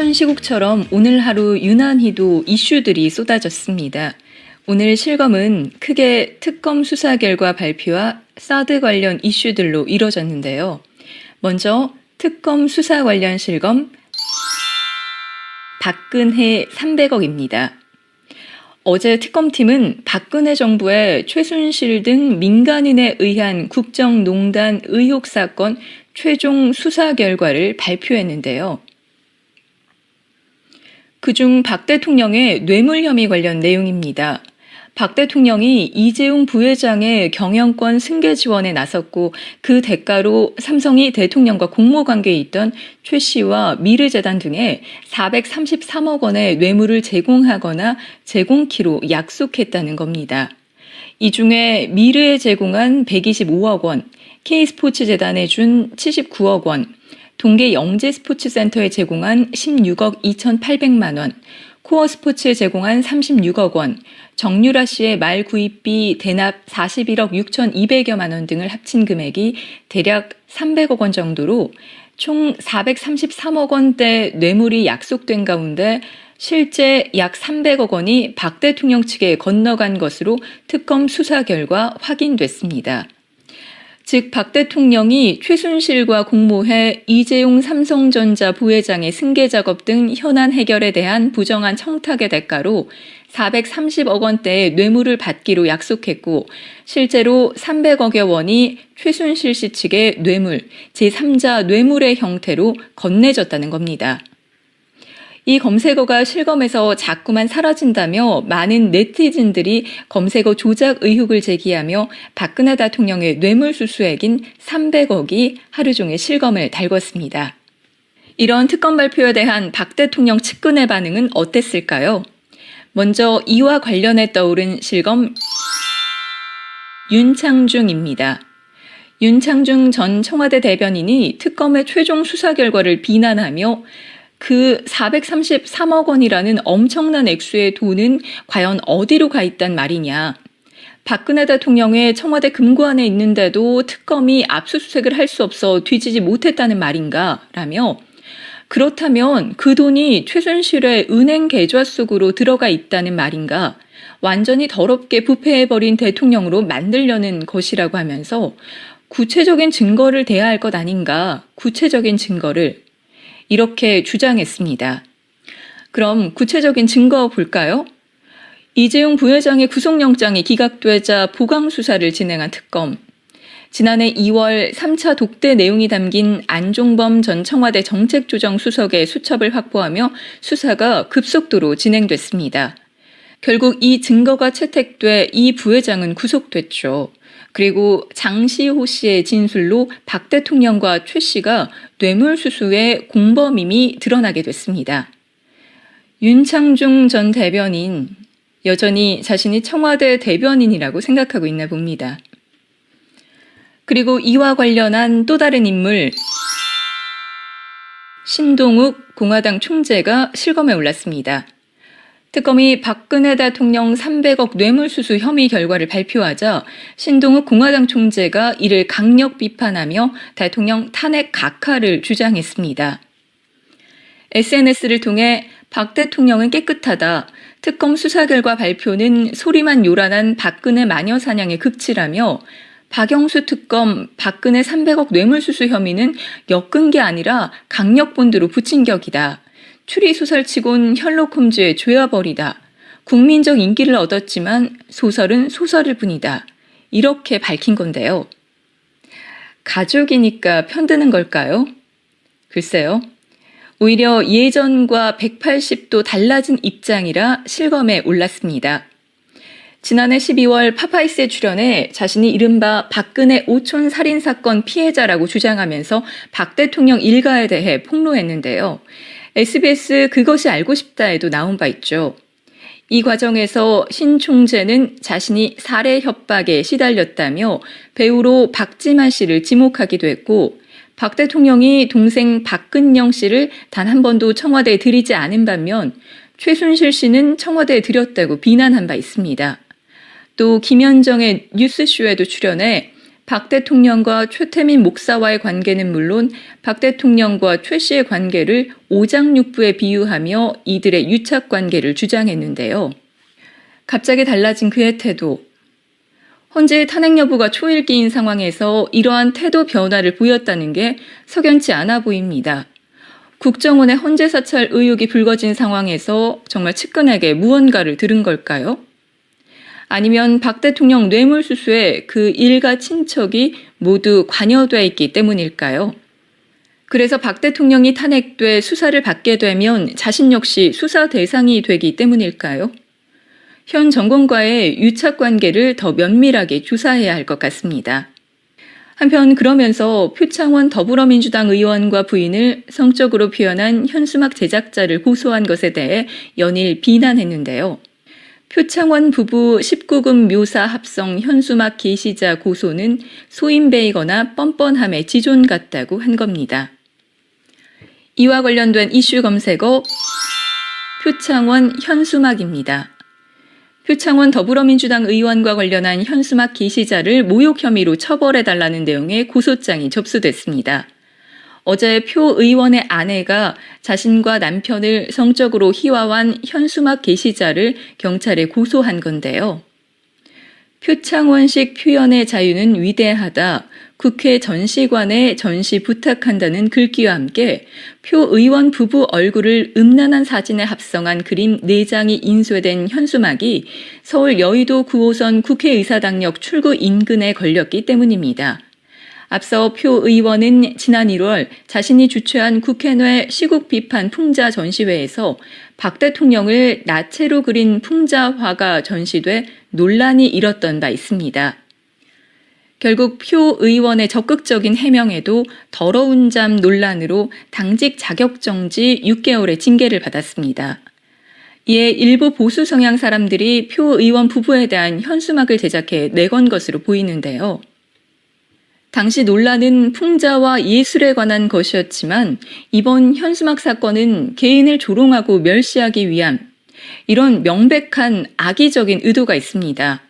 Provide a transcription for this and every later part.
현 시국처럼 오늘 하루 유난히도 이슈들이 쏟아졌습니다. 오늘 실검은 크게 특검 수사 결과 발표와 사드 관련 이슈들로 이뤄졌는데요. 먼저 특검 수사 관련 실검 박근혜 300억입니다. 어제 특검팀은 박근혜 정부의 최순실 등 민간인에 의한 국정농단 의혹 사건 최종 수사 결과를 발표했는데요. 그중 박 대통령의 뇌물 혐의 관련 내용입니다. 박 대통령이 이재용 부회장의 경영권 승계 지원에 나섰고 그 대가로 삼성이 대통령과 공모 관계에 있던 최 씨와 미르재단 등에 433억 원의 뇌물을 제공하거나 제공키로 약속했다는 겁니다. 이 중에 미르에 제공한 125억 원, K스포츠재단에 준 79억 원, 동계 영재 스포츠센터에 제공한 16억 2,800만 원, 코어 스포츠에 제공한 36억 원, 정유라 씨의 말 구입비 대납 41억 6,200여만 원 등을 합친 금액이 대략 300억 원 정도로 총 433억 원대 뇌물이 약속된 가운데 실제 약 300억 원이 박 대통령 측에 건너간 것으로 특검 수사 결과 확인됐습니다. 즉, 박 대통령이 최순실과 공모해 이재용 삼성전자 부회장의 승계 작업 등 현안 해결에 대한 부정한 청탁의 대가로 430억 원대의 뇌물을 받기로 약속했고, 실제로 300억여 원이 최순실 씨 측의 뇌물, 제3자 뇌물의 형태로 건네졌다는 겁니다. 이 검색어가 실검에서 자꾸만 사라진다며 많은 네티즌들이 검색어 조작 의혹을 제기하며 박근혜 대통령의 뇌물수수액인 300억이 하루 종일 실검을 달궜습니다. 이런 특검 발표에 대한 박 대통령 측근의 반응은 어땠을까요? 먼저 이와 관련해 떠오른 실검 윤창중입니다. 윤창중 전 청와대 대변인이 특검의 최종 수사 결과를 비난하며 그 433억 원이라는 엄청난 액수의 돈은 과연 어디로 가 있단 말이냐. 박근혜 대통령의 청와대 금고안에 있는데도 특검이 압수수색을 할 수 없어 뒤지지 못했다는 말인가? 라며 그렇다면 그 돈이 최순실의 은행 계좌 속으로 들어가 있다는 말인가? 완전히 더럽게 부패해버린 대통령으로 만들려는 것이라고 하면서 구체적인 증거를 대야 할 것 아닌가? 구체적인 증거를 이렇게 주장했습니다. 그럼 구체적인 증거 볼까요? 이재용 부회장의 구속영장이 기각되자 보강수사를 진행한 특검. 지난해 2월 3차 독대 내용이 담긴 안종범 전 청와대 정책조정수석의 수첩을 확보하며 수사가 급속도로 진행됐습니다. 결국 이 증거가 채택돼 이 부회장은 구속됐죠. 그리고 장시호 씨의 진술로 박 대통령과 최 씨가 뇌물수수의 공범임이 드러나게 됐습니다. 윤창중 전 대변인, 여전히 자신이 청와대 대변인이라고 생각하고 있나 봅니다. 그리고 이와 관련한 또 다른 인물, 신동욱 공화당 총재가 실검에 올랐습니다. 특검이 박근혜 대통령 300억 뇌물수수 혐의 결과를 발표하자 신동욱 공화당 총재가 이를 강력 비판하며 대통령 탄핵 각하를 주장했습니다. SNS를 통해 박 대통령은 깨끗하다. 특검 수사 결과 발표는 소리만 요란한 박근혜 마녀 사냥의 극치라며 박영수 특검 박근혜 300억 뇌물수수 혐의는 엮은 게 아니라 강력본드로 붙인 격이다. 추리소설치곤 셜록홈즈의 죄와벌이다. 국민적 인기를 얻었지만 소설은 소설일 뿐이다. 이렇게 밝힌 건데요. 가족이니까 편드는 걸까요? 글쎄요. 오히려 예전과 180도 달라진 입장이라 실검에 올랐습니다. 지난해 12월 파파이스에 출연해 자신이 이른바 박근혜 오촌 살인 사건 피해자라고 주장하면서 박 대통령 일가에 대해 폭로했는데요. SBS 그것이 알고 싶다에도 나온 바 있죠. 이 과정에서 신 총재는 자신이 살해 협박에 시달렸다며 배우로 박지만 씨를 지목하기도 했고 박 대통령이 동생 박근영 씨를 단 한 번도 청와대에 들이지 않은 반면 최순실 씨는 청와대에 들였다고 비난한 바 있습니다. 또 김현정의 뉴스쇼에도 출연해 박 대통령과 최태민 목사와의 관계는 물론 박 대통령과 최 씨의 관계를 오장육부에 비유하며 이들의 유착 관계를 주장했는데요. 갑자기 달라진 그의 태도. 헌재 탄핵 여부가 초일기인 상황에서 이러한 태도 변화를 보였다는 게 석연치 않아 보입니다. 국정원의 헌재 사찰 의혹이 불거진 상황에서 정말 측근에게 무언가를 들은 걸까요? 아니면 박 대통령 뇌물수수에 그 일가 친척이 모두 관여돼 있기 때문일까요? 그래서 박 대통령이 탄핵돼 수사를 받게 되면 자신 역시 수사 대상이 되기 때문일까요? 현 정권과의 유착 관계를 더 면밀하게 조사해야 할 것 같습니다. 한편 그러면서 표창원 더불어민주당 의원과 부인을 성적으로 표현한 현수막 제작자를 고소한 것에 대해 연일 비난했는데요. 표창원 부부 19금 묘사 합성 현수막 게시자 고소는 소인배이거나 뻔뻔함의 지존 같다고 한 겁니다. 이와 관련된 이슈 검색어 표창원 현수막입니다. 표창원 더불어민주당 의원과 관련한 현수막 게시자를 모욕 혐의로 처벌해달라는 내용의 고소장이 접수됐습니다. 어제 표 의원의 아내가 자신과 남편을 성적으로 희화한 현수막 게시자를 경찰에 고소한 건데요. 표창원식 표현의 자유는 위대하다. 국회 전시관에 전시 부탁한다는 글귀와 함께 표 의원 부부 얼굴을 음란한 사진에 합성한 그림 4장이 인쇄된 현수막이 서울 여의도 9호선 국회의사당역 출구 인근에 걸렸기 때문입니다. 앞서 표 의원은 지난 1월 자신이 주최한 국회 내 시국 비판 풍자 전시회에서 박 대통령을 나체로 그린 풍자화가 전시돼 논란이 일었던 바 있습니다. 결국 표 의원의 적극적인 해명에도 더러운 잠 논란으로 당직 자격정지 6개월의 징계를 받았습니다. 이에 일부 보수 성향 사람들이 표 의원 부부에 대한 현수막을 제작해 내건 것으로 보이는데요. 당시 논란은 풍자와 예술에 관한 것이었지만 이번 현수막 사건은 개인을 조롱하고 멸시하기 위한 이런 명백한 악의적인 의도가 있습니다.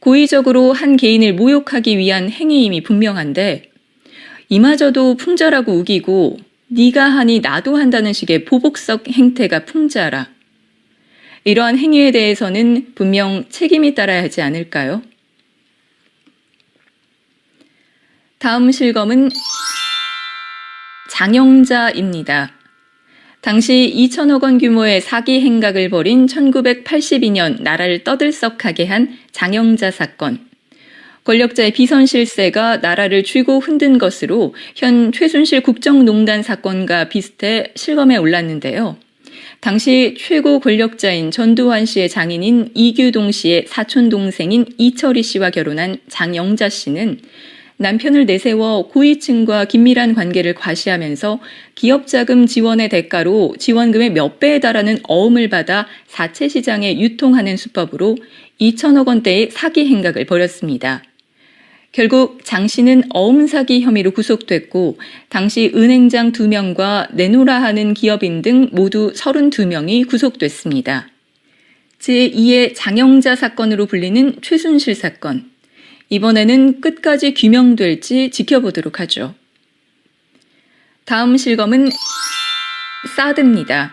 고의적으로 한 개인을 모욕하기 위한 행위임이 분명한데 이마저도 풍자라고 우기고 네가 하니 나도 한다는 식의 보복적 행태가 풍자라. 이러한 행위에 대해서는 분명 책임이 따라야 하지 않을까요? 다음 실검은 장영자입니다. 당시 2천억 원 규모의 사기 행각을 벌인 1982년 나라를 떠들썩하게 한 장영자 사건. 권력자의 비선 실세가 나라를 쥐고 흔든 것으로 현 최순실 국정농단 사건과 비슷해 실검에 올랐는데요. 당시 최고 권력자인 전두환 씨의 장인인 이규동 씨의 사촌 동생인 이철희 씨와 결혼한 장영자 씨는 남편을 내세워 고위층과 긴밀한 관계를 과시하면서 기업 자금 지원의 대가로 지원금의 몇 배에 달하는 어음을 받아 사채 시장에 유통하는 수법으로 2천억 원대의 사기 행각을 벌였습니다. 결국 장 씨는 어음 사기 혐의로 구속됐고 당시 은행장 2명과 내노라 하는 기업인 등 모두 32명이 구속됐습니다. 제2의 장영자 사건으로 불리는 최순실 사건. 이번에는 끝까지 규명될지 지켜보도록 하죠. 다음 실검은 사드입니다.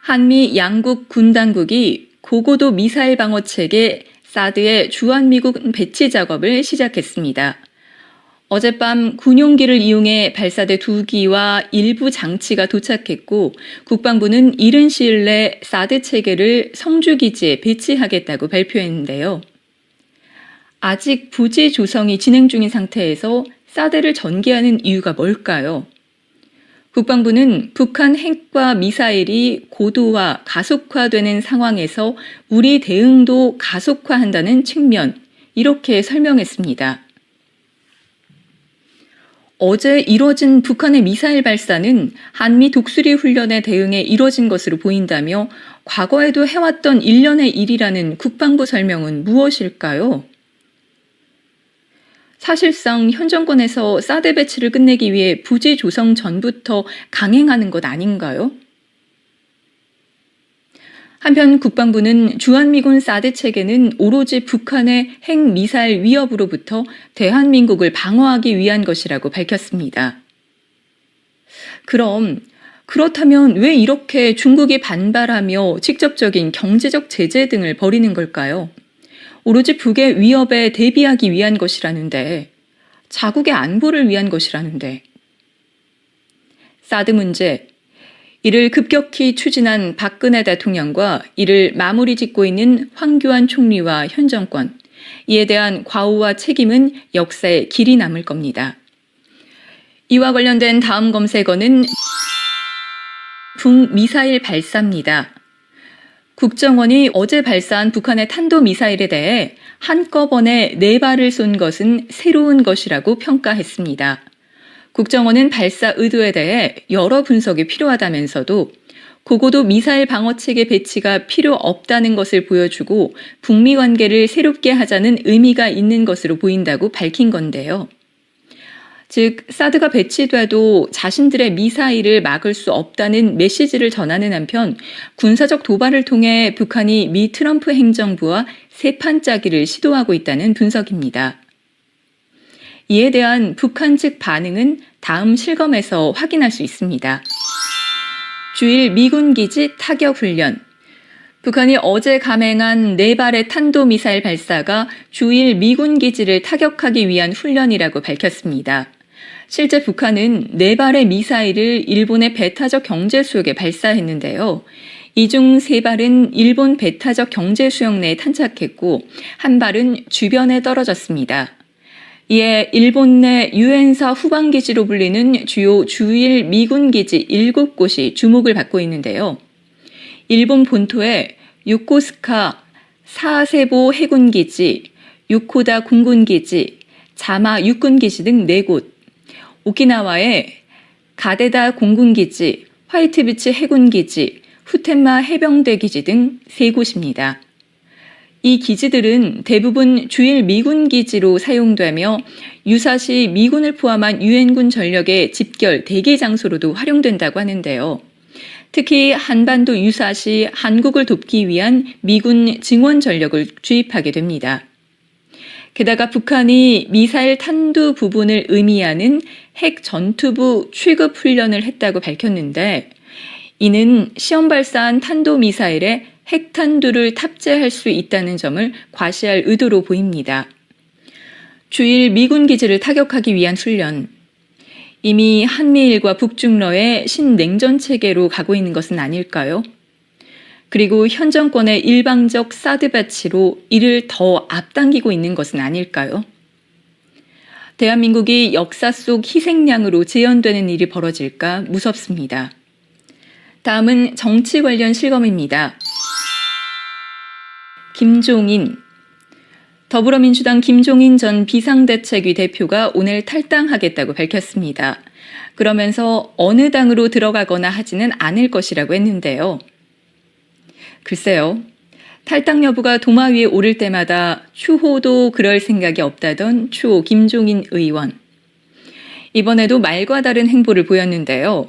한미 양국 군 당국이 고고도 미사일 방어 체계 사드의 주한미군 배치 작업을 시작했습니다. 어젯밤 군용기를 이용해 발사대 두 기와 일부 장치가 도착했고 국방부는 이른 시일 내 사드 체계를 성주기지에 배치하겠다고 발표했는데요. 아직 부지 조성이 진행 중인 상태에서 사드를 전개하는 이유가 뭘까요? 국방부는 북한 핵과 미사일이 고도화, 가속화되는 상황에서 우리 대응도 가속화한다는 측면, 이렇게 설명했습니다. 어제 이뤄진 북한의 미사일 발사는 한미 독수리 훈련에 대응해 이뤄진 것으로 보인다며 과거에도 해왔던 일련의 일이라는 국방부 설명은 무엇일까요? 사실상 현 정권에서 사드 배치를 끝내기 위해 부지 조성 전부터 강행하는 것 아닌가요? 한편 국방부는 주한미군 사드 체계는 오로지 북한의 핵미사일 위협으로부터 대한민국을 방어하기 위한 것이라고 밝혔습니다. 그럼 그렇다면 왜 이렇게 중국이 반발하며 직접적인 경제적 제재 등을 벌이는 걸까요? 오로지 북의 위협에 대비하기 위한 것이라는데, 자국의 안보를 위한 것이라는데. 사드 문제, 이를 급격히 추진한 박근혜 대통령과 이를 마무리 짓고 있는 황교안 총리와 현 정권, 이에 대한 과오와 책임은 역사에 길이 남을 겁니다. 이와 관련된 다음 검색어는 북미사일 발사입니다. 국정원이 어제 발사한 북한의 탄도미사일에 대해 한꺼번에 네 발을 쏜 것은 새로운 것이라고 평가했습니다. 국정원은 발사 의도에 대해 여러 분석이 필요하다면서도 고고도 미사일 방어 체계 배치가 필요 없다는 것을 보여주고 북미 관계를 새롭게 하자는 의미가 있는 것으로 보인다고 밝힌 건데요. 즉, 사드가 배치돼도 자신들의 미사일을 막을 수 없다는 메시지를 전하는 한편 군사적 도발을 통해 북한이 미 트럼프 행정부와 세판짜기를 시도하고 있다는 분석입니다. 이에 대한 북한 측 반응은 다음 실검에서 확인할 수 있습니다. 주일 미군 기지 타격 훈련. 북한이 어제 감행한 네 발의 탄도미사일 발사가 주일 미군 기지를 타격하기 위한 훈련이라고 밝혔습니다. 실제 북한은 네 발의 미사일을 일본의 배타적 경제 수역에 발사했는데요. 이 중 세 발은 일본 배타적 경제 수역 내에 탄착했고 한 발은 주변에 떨어졌습니다. 이에 일본 내 유엔사 후방기지로 불리는 주요 주일 미군 기지 7곳이 주목을 받고 있는데요. 일본 본토의 요코스카 사세보 해군기지, 요코다 공군기지, 자마 육군기지 등 4곳, 오키나와의 가데다 공군기지, 화이트비치 해군기지, 후텐마 해병대 기지 등 3곳입니다. 이 기지들은 대부분 주일 미군 기지로 사용되며 유사시 미군을 포함한 유엔군 전력의 집결 대기 장소로도 활용된다고 하는데요. 특히 한반도 유사시 한국을 돕기 위한 미군 증원 전력을 주입하게 됩니다. 게다가 북한이 미사일 탄두 부분을 의미하는 핵 전투부 취급 훈련을 했다고 밝혔는데 이는 시험 발사한 탄도 미사일에 핵탄두를 탑재할 수 있다는 점을 과시할 의도로 보입니다. 주일 미군 기지를 타격하기 위한 훈련. 이미 한미일과 북중러의 신냉전 체계로 가고 있는 것은 아닐까요? 그리고 현 정권의 일방적 사드 배치로 이를 더 앞당기고 있는 것은 아닐까요? 대한민국이 역사 속 희생양으로 재현되는 일이 벌어질까 무섭습니다. 다음은 정치 관련 실검입니다. 김종인 더불어민주당 김종인 전 비상대책위 대표가 오늘 탈당하겠다고 밝혔습니다. 그러면서 어느 당으로 들어가거나 하지는 않을 것이라고 했는데요. 글쎄요. 탈당 여부가 도마 위에 오를 때마다 추호도 그럴 생각이 없다던 추호 김종인 의원. 이번에도 말과 다른 행보를 보였는데요.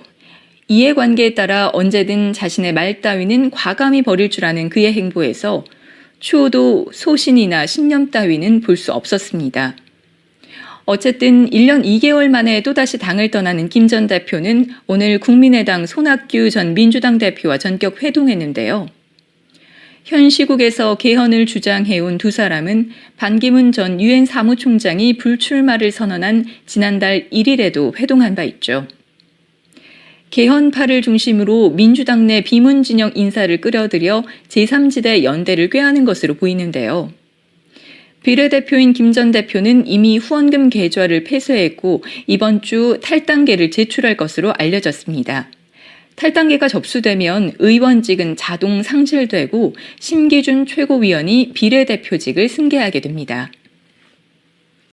이해관계에 따라 언제든 자신의 말 따위는 과감히 버릴 줄 아는 그의 행보에서 추호도 소신이나 신념 따위는 볼 수 없었습니다. 어쨌든 1년 2개월 만에 또다시 당을 떠나는 김 전 대표는 오늘 국민의당 손학규 전 민주당 대표와 전격 회동했는데요. 현 시국에서 개헌을 주장해온 두 사람은 반기문 전 유엔 사무총장이 불출마를 선언한 지난달 1일에도 회동한 바 있죠. 개헌파를 중심으로 민주당 내 비문 진영 인사를 끌어들여 제3지대 연대를 꾀하는 것으로 보이는데요. 비례대표인 김 전 대표는 이미 후원금 계좌를 폐쇄했고 이번 주 탈당계를 제출할 것으로 알려졌습니다. 탈당계가 접수되면 의원직은 자동 상실되고 심기준 최고위원이 비례대표직을 승계하게 됩니다.